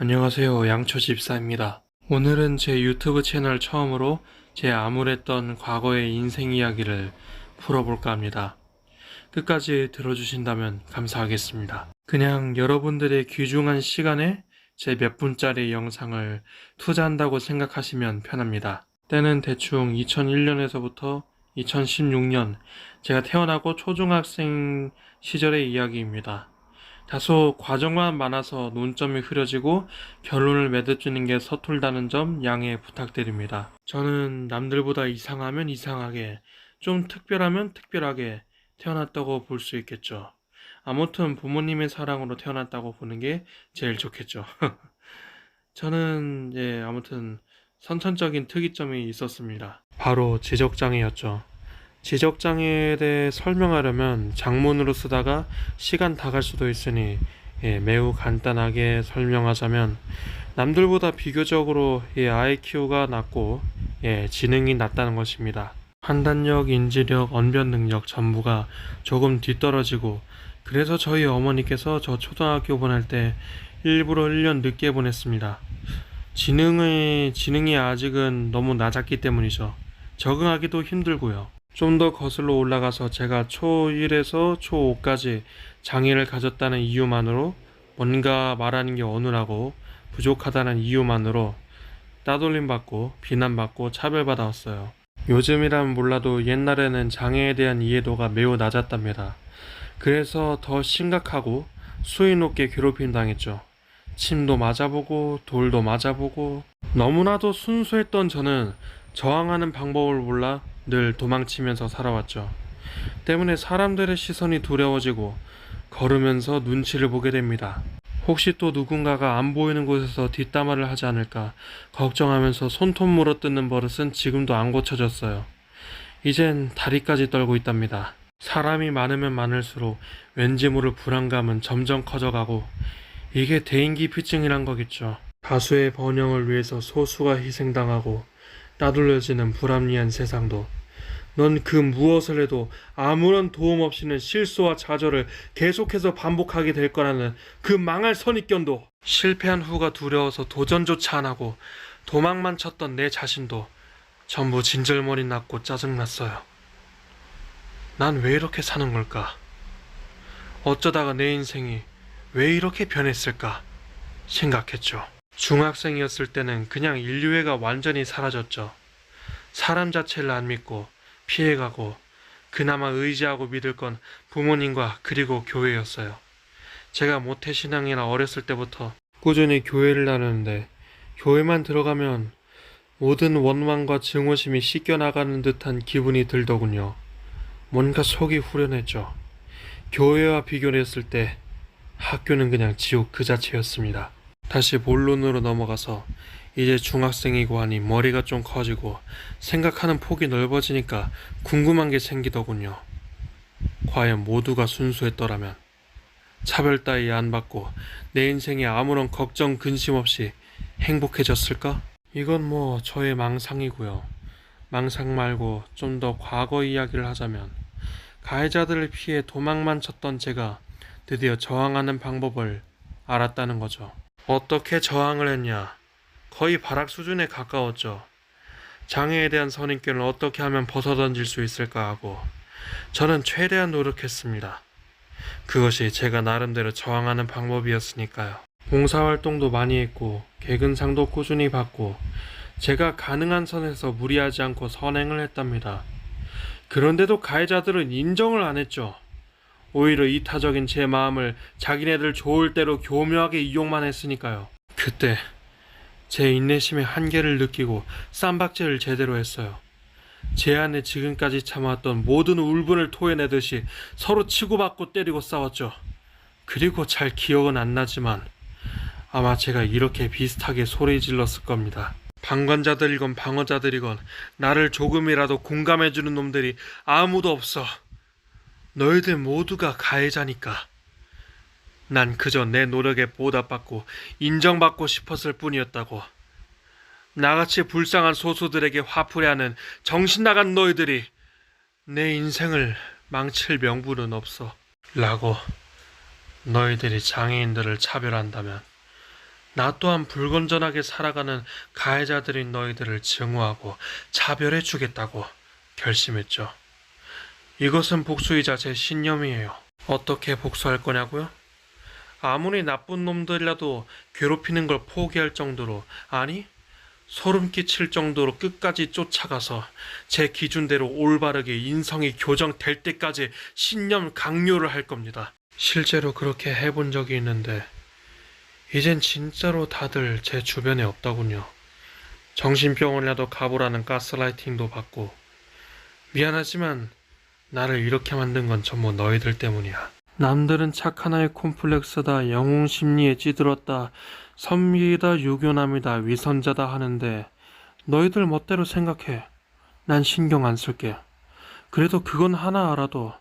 안녕하세요. 양초집사입니다. 오늘은 제 유튜브 채널 처음으로 제 암울했던 과거의 인생 이야기를 풀어볼까 합니다. 끝까지 들어주신다면 감사하겠습니다. 그냥 여러분들의 귀중한 시간에 제 몇 분짜리 영상을 투자한다고 생각하시면 편합니다. 때는 대충 2001년에서부터 2016년 제가 태어나고 초중학생 시절의 이야기입니다. 다소 과정만 많아서 논점이 흐려지고 결론을 맺어주는 게 서툴다는 점 양해 부탁드립니다. 저는 남들보다 이상하면 이상하게, 좀 특별하면 특별하게 태어났다고 볼 수 있겠죠. 아무튼 부모님의 사랑으로 태어났다고 보는 게 제일 좋겠죠. 저는 예, 아무튼 선천적인 특이점이 있었습니다. 바로 지적장애였죠. 지적장애에 대해 설명하려면 장문으로 쓰다가 시간 다 갈 수도 있으니 예, 매우 간단하게 설명하자면 남들보다 비교적으로 예, IQ가 낮고 예, 지능이 낮다는 것입니다. 판단력, 인지력, 언변 능력 전부가 조금 뒤떨어지고 그래서 저희 어머니께서 저 초등학교 보낼 때 일부러 1년 늦게 보냈습니다. 지능의 지능이 아직은 너무 낮았기 때문이죠. 적응하기도 힘들고요. 좀 더 거슬러 올라가서 제가 초1에서 초5까지 장애를 가졌다는 이유만으로 뭔가 말하는 게 어눌하고 부족하다는 이유만으로 따돌림 받고 비난받고 차별받아왔어요. 요즘이라면 몰라도 옛날에는 장애에 대한 이해도가 매우 낮았답니다. 그래서 더 심각하고 수위 높게 괴롭힘 당했죠. 침도 맞아보고 돌도 맞아보고 너무나도 순수했던 저는 저항하는 방법을 몰라 늘 도망치면서 살아왔죠. 때문에 사람들의 시선이 두려워지고 걸으면서 눈치를 보게 됩니다. 혹시 또 누군가가 안 보이는 곳에서 뒷담화를 하지 않을까 걱정하면서 손톱 물어뜯는 버릇은 지금도 안 고쳐졌어요. 이젠 다리까지 떨고 있답니다. 사람이 많으면 많을수록 왠지 모를 불안감은 점점 커져가고 이게 대인기피증이란 거겠죠. 다수의 번영을 위해서 소수가 희생당하고 따돌려지는 불합리한 세상도 넌 그 무엇을 해도 아무런 도움 없이는 실수와 좌절을 계속해서 반복하게 될 거라는 그 망할 선입견도 실패한 후가 두려워서 도전조차 안 하고 도망만 쳤던 내 자신도 전부 진절머리 났고 짜증났어요. 난 왜 이렇게 사는 걸까? 어쩌다가 내 인생이 왜 이렇게 변했을까 생각했죠. 중학생이었을 때는 그냥 인류애가 완전히 사라졌죠. 사람 자체를 안 믿고 피해가고 그나마 의지하고 믿을 건 부모님과 그리고 교회였어요. 제가 모태신앙이라 어렸을 때부터 꾸준히 교회를 다녔는데 교회만 들어가면 모든 원망과 증오심이 씻겨나가는 듯한 기분이 들더군요. 뭔가 속이 후련했죠. 교회와 비교를 했을 때 학교는 그냥 지옥 그 자체였습니다. 다시 본론으로 넘어가서 이제 중학생이고 하니 머리가 좀 커지고 생각하는 폭이 넓어지니까 궁금한 게 생기더군요. 과연 모두가 순수했더라면 차별 따위 안 받고 내 인생에 아무런 걱정 근심 없이 행복해졌을까? 이건 뭐 저의 망상이고요. 망상 말고 좀 더 과거 이야기를 하자면 가해자들을 피해 도망만 쳤던 제가 드디어 저항하는 방법을 알았다는 거죠. 어떻게 저항을 했냐? 거의 발악 수준에 가까웠죠. 장애에 대한 선입견을 어떻게 하면 벗어던질 수 있을까 하고 저는 최대한 노력했습니다. 그것이 제가 나름대로 저항하는 방법이었으니까요. 봉사활동도 많이 했고 개근상도 꾸준히 받고 제가 가능한 선에서 무리하지 않고 선행을 했답니다. 그런데도 가해자들은 인정을 안 했죠. 오히려 이타적인 제 마음을 자기네들 좋을 대로 교묘하게 이용만 했으니까요. 그때 제 인내심의 한계를 느끼고 쌈박질을 제대로 했어요. 제 안에 지금까지 참아왔던 모든 울분을 토해내듯이 서로 치고받고 때리고 싸웠죠. 그리고 잘 기억은 안 나지만 아마 제가 이렇게 비슷하게 소리 질렀을 겁니다. 방관자들이건 방어자들이건 나를 조금이라도 공감해주는 놈들이 아무도 없어. 너희들 모두가 가해자니까. 난 그저 내 노력에 보답받고 인정받고 싶었을 뿐이었다고. 나같이 불쌍한 소수들에게 화풀이하는 정신 나간 너희들이 내 인생을 망칠 명분은 없어. 라고 너희들이 장애인들을 차별한다면 나 또한 불건전하게 살아가는 가해자들인 너희들을 증오하고 차별해 주겠다고 결심했죠. 이것은 복수이자 제 신념이에요. 어떻게 복수할 거냐고요? 아무리 나쁜 놈들이라도 괴롭히는 걸 포기할 정도로, 아니, 소름 끼칠 정도로 끝까지 쫓아가서 제 기준대로 올바르게 인성이 교정될 때까지 신념 강요를 할 겁니다. 실제로 그렇게 해본 적이 있는데, 이젠 진짜로 다들 제 주변에 없더군요. 정신병원이라도 가보라는 가스라이팅도 받고, 미안하지만 나를 이렇게 만든 건 전부 너희들 때문이야. 남들은 착한 아이 콤플렉스다, 영웅 심리에 찌들었다, 선미이다, 유교남이다, 위선자다 하는데 너희들 멋대로 생각해. 난 신경 안 쓸게. 그래도 그건 하나 알아도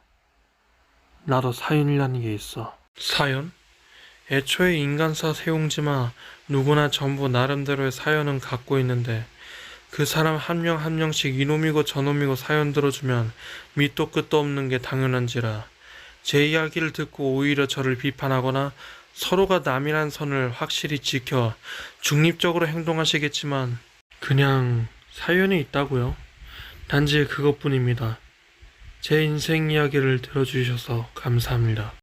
나도 사연이라는 게 있어. 사연? 애초에 인간사 세웅지마 누구나 전부 나름대로의 사연은 갖고 있는데 그 사람 한 명 한 명씩 이놈이고 저놈이고 사연 들어주면 밑도 끝도 없는 게 당연한지라 제 이야기를 듣고 오히려 저를 비판하거나 서로가 남이란 선을 확실히 지켜 중립적으로 행동하시겠지만 그냥 사연이 있다고요. 단지 그것뿐입니다. 제 인생 이야기를 들어주셔서 감사합니다.